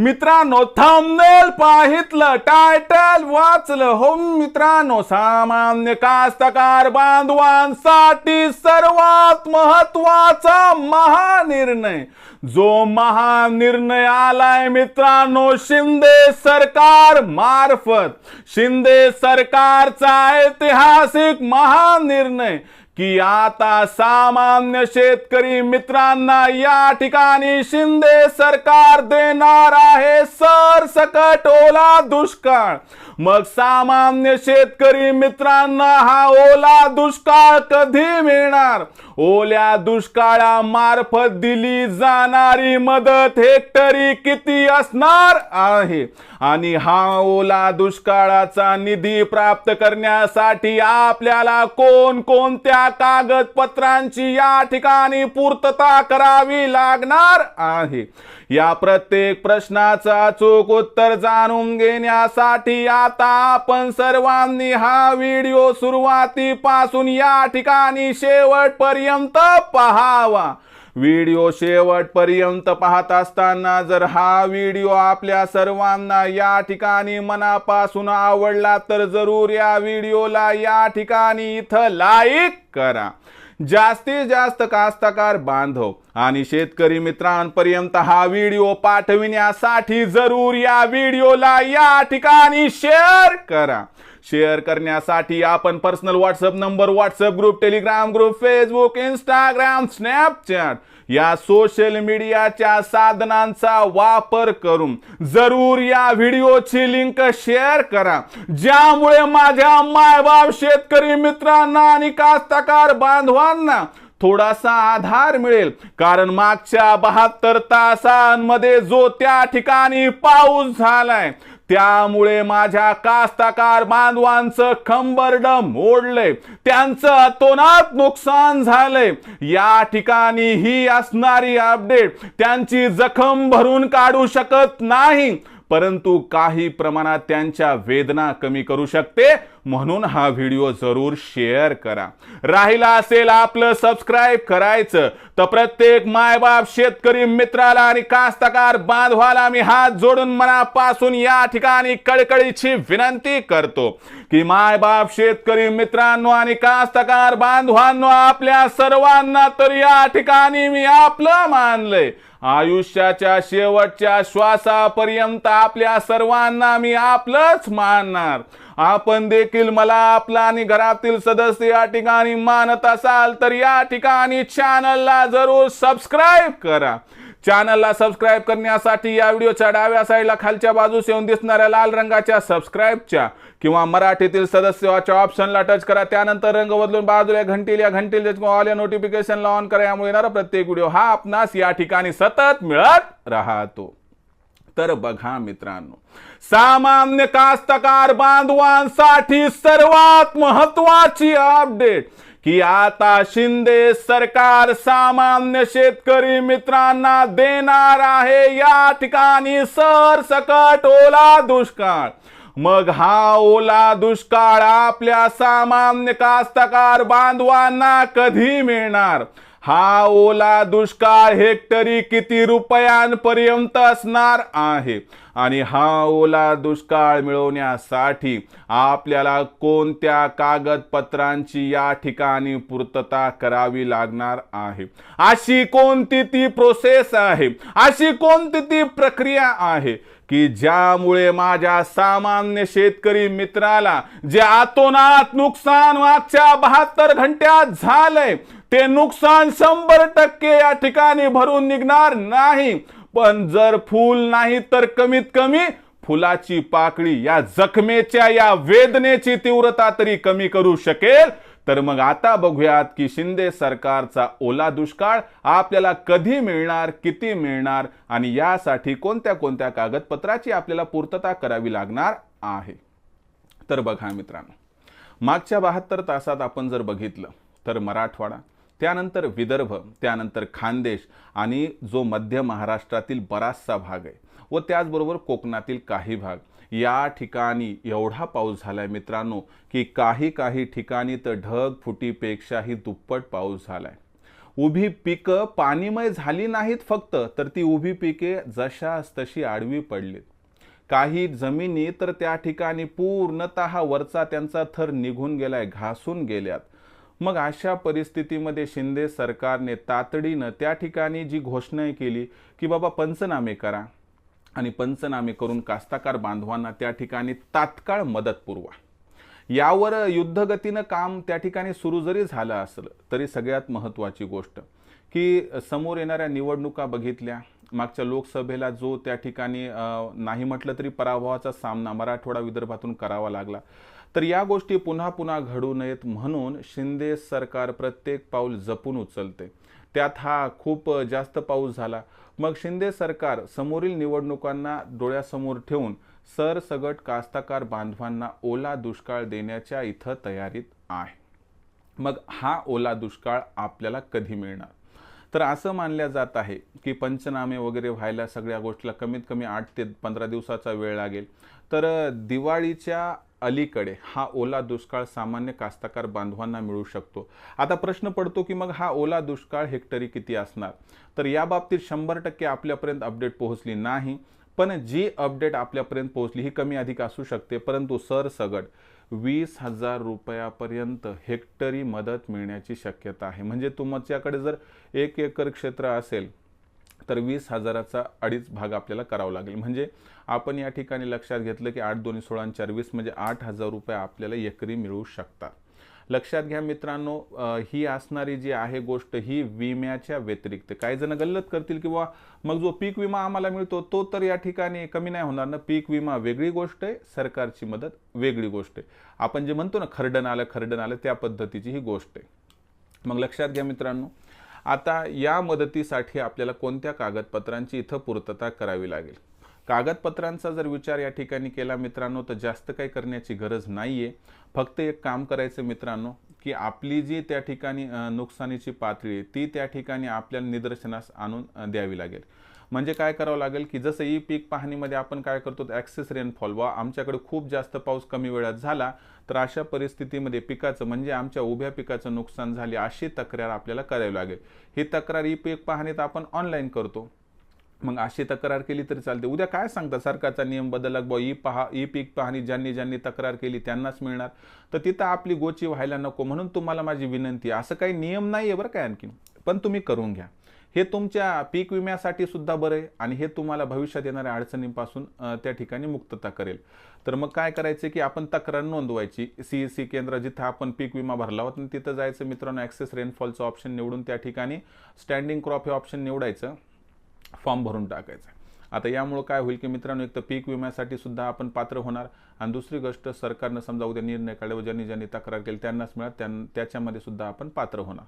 मित्रांनो thumbnail पाहितलं title वाचलं. हो मित्रांनो सामान्य कास्तकार बांधवांसाठी सर्वात महत्त्वाचा महानिर्णय. जो महानिर्णय आलाय मित्रांनो शिंदे सरकार मार्फत. शिंदे सरकारचा ऐतिहासिक महानिर्णय. की आता सामान्य शेतकरी मित्रांना या ठिकाणी शिंदे सरकार देणार आहे सरसकट ओला दुष्काळ. मग सामान्य शेतकरी मित्रांना हा ओला दुष्काळ कधी मिळणार? ओल्या दुष्काळामार्फत दिली जाणारी मदत हेक्टरी किती असणार आहे? आणि हा ओला दुष्काळाचा निधी प्राप्त करण्यासाठी आपल्याला कोण कोणत्या कागदपत्रांची या ठिकाणी पूर्तता करावी लागणार आहे? या प्रत्येक प्रश्नाचा चूक उत्तर जाणून घेण्यासाठी आता आपण सर्वांनी हा व्हिडिओ सुरुवातीपासून या ठिकाणी शेवटपर्यंत पहावा. व्हिडिओ शेवटपर्यंत पाहत असताना जर हा व्हिडिओ आपल्या सर्वांना या ठिकाणी मनापासून आवडला तर जरूर या व्हिडिओला या ठिकाणी इथं लाईक करा. जास्तीत जास्त कास्तकार बांधव आणि शेतकरी मित्रांपर्यंत हा व्हिडिओ पाठविण्यासाठी जरूर या व्हिडिओला या ठिकाणी शेअर करा. शेअर करण्यासाठी आपण personal WhatsApp number WhatsApp group Telegram group Facebook Instagram Snapchat या सोशल मीडियाच्या साधनांचा वापर करून जरूर या व्हिडिओची लिंक शेअर करा. ज्यामुळे माझ्या मायबाप शेतकरी मित्रांना आणि कास्तकार बांधवांना थोडासा आधार मिळेल. कारण मागच्या बहात्तर तासांमध्ये जो त्या ठिकाणी पाऊस झालाय त्यामुळे माझ्या कास्ताकार बांधवांचं खंबरडं मोडलंय त्यांचं अतोनात नुकसान झालंय या ठिकाणी ही असणारी अपडेट त्यांची जखम भरून काढू शकत नाही. परंतु काही प्रमाणात त्यांच्या वेदना कमी करू शकते. म्हणून हा व्हिडिओ जरूर शेअर करा. राहिला असेल आपलं सबस्क्राईब करायचं तर प्रत्येक मायबाप शेतकरी मित्राला आणि कास्तकार बांधवाला मी हात जोडून मनापासून या ठिकाणी कळकळीची विनंती करतो की मायबाप शेतकरी मित्रांनो आणि कास्तकार बांधवांनो आपल्या सर्वांना तर या ठिकाणी मी आपलं मानलंय. आयुष्याच्या शेवटच्या श्वासापर्यंत आपल्या सर्वांना मी आपलंच मानणार. आपण देखील मला आपला आणि घरातील सदस्य या ठिकाणी मानत असाल तर या ठिकाणी चॅनलला जरूर सबस्क्राईब करा. चॅनलला सबस्क्राईब करण्यासाठी या व्हिडिओच्या डाव्या साईडला खालच्या बाजूस येऊन दिसणाऱ्या लाल रंगाच्या सबस्क्राईबच्या किंवा मराठीतील सदस्याच्या ऑप्शनला टच करा. त्यानंतर रंग बदलून बाजूला घंटील या घंटील ऑल या नोटिफिकेशनला ऑन करा. यामुळे येणारा प्रत्येक व्हिडिओ हा आपणास या ठिकाणी सतत मिळत राहतो. तर बघा मित्रांनो सामान्य कास्तकार बांधवांसाठी सर्वात महत्वाची अपडेट की आता शिंदे सरकार सामान्य शेतकरी मित्रांना देणार आहे. या ठिकाणी सरसकट ओला दुष्काळ. मग हा ओला दुष्काळ आपल्या सामान्य कास्तकार बांधवांना कधी मिळणार? हा ओला दुष्काळ हेक्टरी किती रुपयांपर्यंत असणार आहे? आणि हा ओला दुष्काळ मिळवण्यासाठी आपल्याला कोणत्या कागदपत्रांची या ठिकाणी पूर्तता करावी लागणार आहे? अशी कोणती ती प्रोसेस आहे? अशी कोणती ती प्रक्रिया आहे की ज्यामुळे माझ्या सामान्य शेतकरी मित्राला जे आतोनात नुकसान मागच्या बहात्तर घंट्यात झालंय ते नुकसान शंभर टक्के या ठिकाणी भरून निघणार नाही. पण जर फूल नाही तर कमीत कमी फुलाची पाकळी या जखमेच्या या वेदनेची तीव्रता तरी कमी करू शकेल. तर मग आता बघूयात की शिंदे सरकारचा ओला दुष्काळ आपल्याला कधी मिळणार किती मिळणार आणि यासाठी कोणत्या कोणत्या कागदपत्राची आपल्याला पूर्तता करावी लागणार आहे. तर बघा मित्रांनो मागच्या बहात्तर तासात आपण जर बघितलं तर मराठवाडा त्यानंतर विदर्भ त्यानंतर खानदेश आणि जो मध्य महाराष्ट्रातील बराचसा भाग आहे व त्याचबरोबर कोकणातील काही भाग. या ठिकाणी एवढा पाऊस झालाय मित्रांनो की काही काही ठिकाणी तर ढग फुटीपेक्षाही दुप्पट पाऊस झालाय. उभी पिकं पाणीमय झाली नाहीत फक्त तर ती उभी पिके जशास तशी आडवी पडलीत. काही जमिनी तर त्या ठिकाणी पूर्णतः वरचा त्यांचा थर निघून गेलाय घासून गेल्यात. मग अशा परिस्थितीमध्ये शिंदे सरकारने तातडीनं त्या ठिकाणी जी घोषणा केली की बाबा पंचनामे करा आणि पंचनामे करून कास्ताकार बांधवांना त्या ठिकाणी तात्काळ मदत पुरवा. यावर युद्धगतीनं काम त्या ठिकाणी सुरू जरी झालं असलं तरी सगळ्यात महत्त्वाची गोष्ट की समोर येणाऱ्या निवडणुका बघितल्या मागच्या लोकसभेला जो त्या ठिकाणी नाही म्हटलं तरी पराभवाचा सामना मराठवाडा विदर्भातून करावा लागला. तर या गोष्टी पुन्हा पुन्हा घडू नयेत म्हणून शिंदे सरकार प्रत्येक पाऊल जपून उचलते. त्यात हा खूप जास्त पाऊस झाला. मग शिंदे सरकार समोरील निवडणुकांना डोळ्यासमोर ठेवून सरसगट कास्ताकार बांधवांना ओला दुष्काळ देण्याच्या इथं तयारीत आहे. मग हा ओला दुष्काळ आपल्याला कधी मिळणार? तर असं मानल्या जात आहे की पंचनामे वगैरे व्हायला सगळ्या गोष्टीला कमीत कमी आठ ते पंधरा दिवसाचा वेळ लागेल. तर दिवाळीच्या अलीकडे हा ओला दुष्काळ सामान्य कास्तकार बांधवांना मिळू शकतो. आता प्रश्न पडतो की मग हा ओला दुष्काळ हेक्टरी किती असणार? तर या बाबतीत शंभर टक्के आपल्यापर्यंत अपडेट पोहोचली नाही. पण जी अपडेट आपल्यापर्यंत पोहोचली ही कमी अधिक असू शकते परंतु सरसगट वीस हजार रुपयापर्यंत हेक्टरी मदत मिळण्याची शक्यता आहे. म्हणजे तुमच्याकडे जर एक एकर क्षेत्र असेल तर वीस हजाराचा अडीच भाग आपल्याला करावा लागेल. म्हणजे आपण या ठिकाणी लक्षात घेतलं की आठ दोन्ही सोळा चार वीस म्हणजे आठ हजार रुपये आपल्याला एकरी मिळू शकतात. लक्षात घ्या मित्रांनो ही असणारी जी आहे गोष्ट ही विम्याच्या व्यतिरिक्त. काही जण गल्लत करतील किंवा मग जो पीक विमा आम्हाला मिळतो तो तर या ठिकाणी कमी नाही होणार ना? पीक विमा वेगळी गोष्ट आहे सरकारची मदत वेगळी गोष्ट आहे. आपण जे म्हणतो ना खरडण आलं खरडण आलं त्या पद्धतीची ही गोष्ट आहे. मग लक्षात घ्या मित्रांनो आता या मदतीसाठी आपल्याला कोणत्या कागदपत्रांची इथं पूर्तता करावी लागेल? कागदपत्रांचा जर विचार या ठिकाणी केला मित्रांनो तर जास्त काही करण्याची गरज नाही आहे फक्त एक काम करायचं मित्रांनो की आपली जी त्या ठिकाणी नुकसानीची पातळी आहे ती त्या ठिकाणी आपल्याला निदर्शनास आणून द्यावी लागेल. म्हणजे काय करावं लागेल की जसं ई पीक पाहणीमध्ये आपण काय करतो ॲक्सेस रेनफॉल. वा आमच्याकडे खूप जास्त पाऊस कमी वेळात झाला तर अशा परिस्थितीमध्ये पिकाचं म्हणजे आमच्या उभ्या पिकाचं नुकसान झाले अशी तक्रार आपल्याला करावी लागेल. ही तक्रार ई पीक पाहणीत आपण ऑनलाईन करतो. मग अशी तक्रार केली तरी चालते. उद्या काय सांगता सरकारचा नियम बदलला बुवा ई पहा ई पीक पाहणी ज्यांनी ज्यांनी तक्रार केली त्यांनाच मिळणार. तर तिथं आपली गोची व्हायला नको म्हणून तुम्हाला माझी विनंती असं काही नियम नाही आहे बरं काय आणखी पण तुम्ही करून घ्या. हे तुमच्या पीक विम्यासाठी सुद्धा बरं आहे आणि हे तुम्हाला भविष्यात येणाऱ्या अडचणींपासून त्या ठिकाणी मुक्तता करेल. तर मग काय करायचं की आपण तक्रार नोंदवायची. सी एस सी केंद्र जिथं आपण पीक विमा भरला होता आणि तिथं जायचं मित्रांनो ॲक्सेस रेनफॉलचं ऑप्शन निवडून त्या ठिकाणी स्टँडिंग क्रॉप हे ऑप्शन निवडायचं. फॉर्म भरून टाकायचा. आता यामुळं काय होईल की मित्रांनो एक तर पीक विम्यासाठी सुद्धा आपण पात्र होणार आणि दुसरी गोष्ट सरकारनं समजा उद्या निर्णय काढले ज्यांनी ज्यांनी तक्रार केली त्यांनाच मिळत त्यां त्याच्यामध्ये सुद्धा आपण पात्र होणार.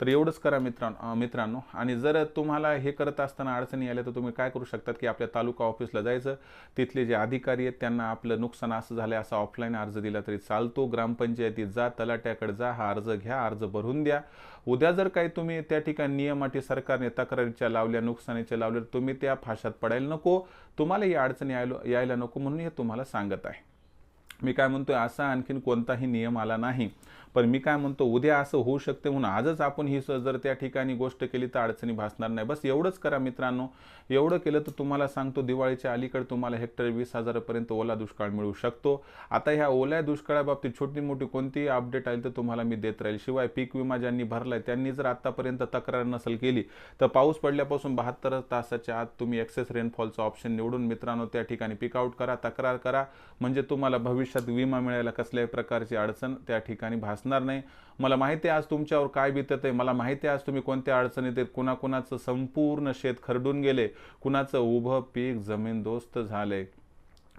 तर एवढंच करा मित्रांनो मित्रांनो. आणि जर तुम्हाला हे करत असताना अडचणी आल्या तर तुम्ही काय करू शकतात की आपल्या तालुका ऑफिसला जायचं. तिथले जे अधिकारी आहेत त्यांना आपलं नुकसान असं झालं असा ऑफलाईन अर्ज दिला तरी चालतो. ग्रामपंचायतीत जा तलाट्याकडे जा हा अर्ज घ्या अर्ज भरून द्या. उद्या जर काही तुम्ही त्या ठिकाणी नियमाटी सरकारने तक्रारीच्या लावल्या नुकसानीच्या लावल्या तर तुम्ही त्या फाशात पडायला नको. तुम्हाला या अडचणी यायला यायला नको म्हणून हे तुम्हाला सांगत आहे. मी काय म्हणतोय असा आणखीन कोणताही नियम आला नाही. पण मी काय म्हणतो उद्या असं होऊ शकते म्हणून आजच आपण ही जर त्या ठिकाणी गोष्ट केली तर अडचणी भासणार नाही. बस एवढंच करा मित्रांनो. एवढं केलं तर तुम्हाला सांगतो दिवाळीच्या अलीकडे तुम्हाला हेक्टर वीस हजारापर्यंत ओला दुष्काळ मिळू शकतो. आता ह्या ओल्या दुष्काळाबाबतीत छोटी मोठी कोणतीही अपडेट आली तर तुम्हाला मी देत राहील. शिवाय पीक विमा ज्यांनी भरलाय त्यांनी जर आतापर्यंत तक्रार नसेल केली तर पाऊस पडल्यापासून बहात्तर तासाच्या आत तुम्ही एक्सेस रेनफॉलचा ऑप्शन निवडून मित्रांनो त्या ठिकाणी पिकआउट करा तक्रार करा. म्हणजे तुम्हाला भविष्यात विमा मिळायला कसल्याही प्रकारची अडचण त्या ठिकाणी भास असणार नाही. मला माहिती आहे आज तुमच्यावर काय बितत आहे मला माहिती आहे आज तुम्ही कोणत्या अडचणीत आहेत. कुणाकुणाचं संपूर्ण शेत खरडून गेले. कुणाचं उभं पीक जमीनदोस्त झालंय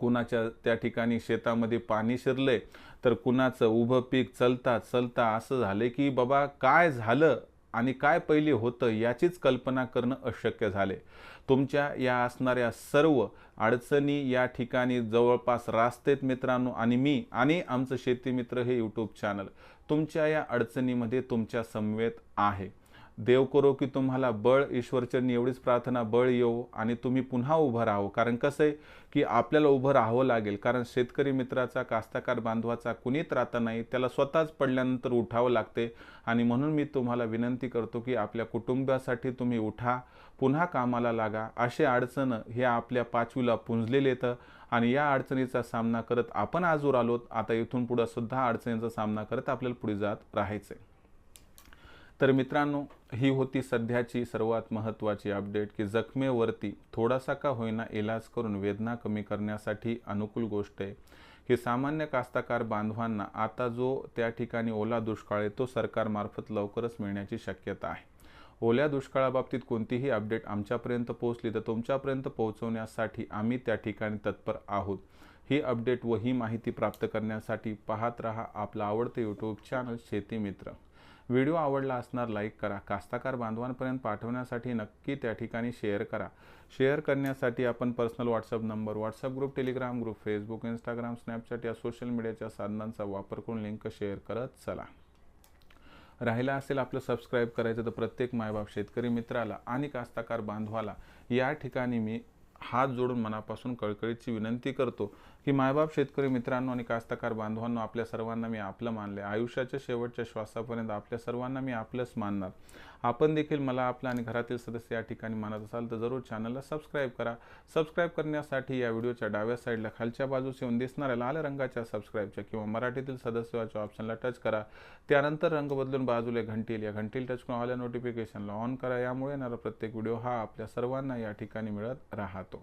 कुणाच्या त्या ठिकाणी शेतामध्ये पाणी शिरलंय तर कुणाचं उभं पीक चलता चलता असं झालंय की बाबा काय झालं? आणि काय पहिले होतं याचीच कल्पना करणं अशक्य झाले. तुमच्या या असणाऱ्या सर्व अडचणी या ठिकाणी जवळपास रास्तेत मित्रांनो आणि मी आणि आमचं शेती मित्र हे यूट्यूब चॅनल तुमच्या या अडचणीमध्ये तुमच्या समवेत आहे. देव करो की तुम्हाला बळ ईश्वरचरणी एवढीच प्रार्थना बळ येऊ आणि तुम्ही पुन्हा उभं राहो. कारण कसं आहे की आपल्याला उभं राहावं लागेल. कारण शेतकरी मित्राचा कास्तकार बांधवाचा कुणीच राहता नाही. त्याला स्वतःच पडल्यानंतर उठावं लागते. आणि म्हणून मी तुम्हाला विनंती करतो की आपल्या कुटुंबासाठी तुम्ही उठा पुन्हा कामाला लागा. असे अडचण हे आपल्या पाचवीला पुंजलेले येतं. आणि या अडचणीचा सामना करत आपण आजवर आलोत. आता इथून पुढं सुद्धा अडचणीचा सामना करत आपल्याला पुढे जात राहायचं तर मित्रांनो ही होती सध्याची सर्वात महत्त्वाची अपडेट की जखमेवरती थोडासा का होईना इलाज करून वेदना कमी करण्यासाठी अनुकूल गोष्ट आहे. ही सामान्य कास्ताकार बांधवांना आता जो त्या ठिकाणी ओला दुष्काळ आहे तो सरकारमार्फत लवकरच मिळण्याची शक्यता आहे. ओल्या दुष्काळाबाबतीत कोणतीही अपडेट आमच्यापर्यंत पोहोचली तर तुमच्यापर्यंत पोहोचवण्यासाठी आम्ही त्या ठिकाणी तत्पर आहोत. ही अपडेट व ही माहिती प्राप्त करण्यासाठी पाहत रहा आपलं आवडतं यूट्यूब चॅनल शेती मित्र. व्हिडिओ आवडला असणार लाईक करा. कास्ताकार बांधवांपर्यंत पाठवण्यासाठी नक्की त्या ठिकाणी शेअर करा. शेअर करण्यासाठी आपण personal WhatsApp number WhatsApp group Telegram group Facebook Instagram Snapchat या सोशल मीडियाच्या साधनांचा वापर करून लिंक शेअर करत चला. राहिला असेल आपलं सबस्क्राईब करायचं तर प्रत्येक मायबाप शेतकरी मित्राला आणि कास्ताकार बांधवाला या ठिकाणी मी हात जोडून मनापासून कळकळीची विनंती करतो की मायबाप शेतकरी मित्रांनो आणि कास्तकार बांधवांनो आपल्या सर्वांना मी आपलं मानले आयुष्याच्या शेवटच्या श्वासापर्यंत आपल्या सर्वांना मी आपलंच मानणार. आपण देखील मला आपलं आणि घरातील सदस्य या ठिकाणी मानत असाल तर जरूर चॅनलला सबस्क्राईब करा. सबस्क्राईब करण्यासाठी या व्हिडिओच्या डाव्या साईडला खालच्या बाजूस येऊन दिसणाऱ्या लाल रंगाच्या सबस्क्राईबच्या किंवा मराठीतील सदस्याच्या ऑप्शनला टच करा. त्यानंतर रंग बदलून बाजूला घंटील या घंटील टच करून आल्या नोटिफिकेशनला ऑन करा. यामुळे येणारा प्रत्येक व्हिडिओ हा आपल्या सर्वांना या ठिकाणी मिळत राहतो.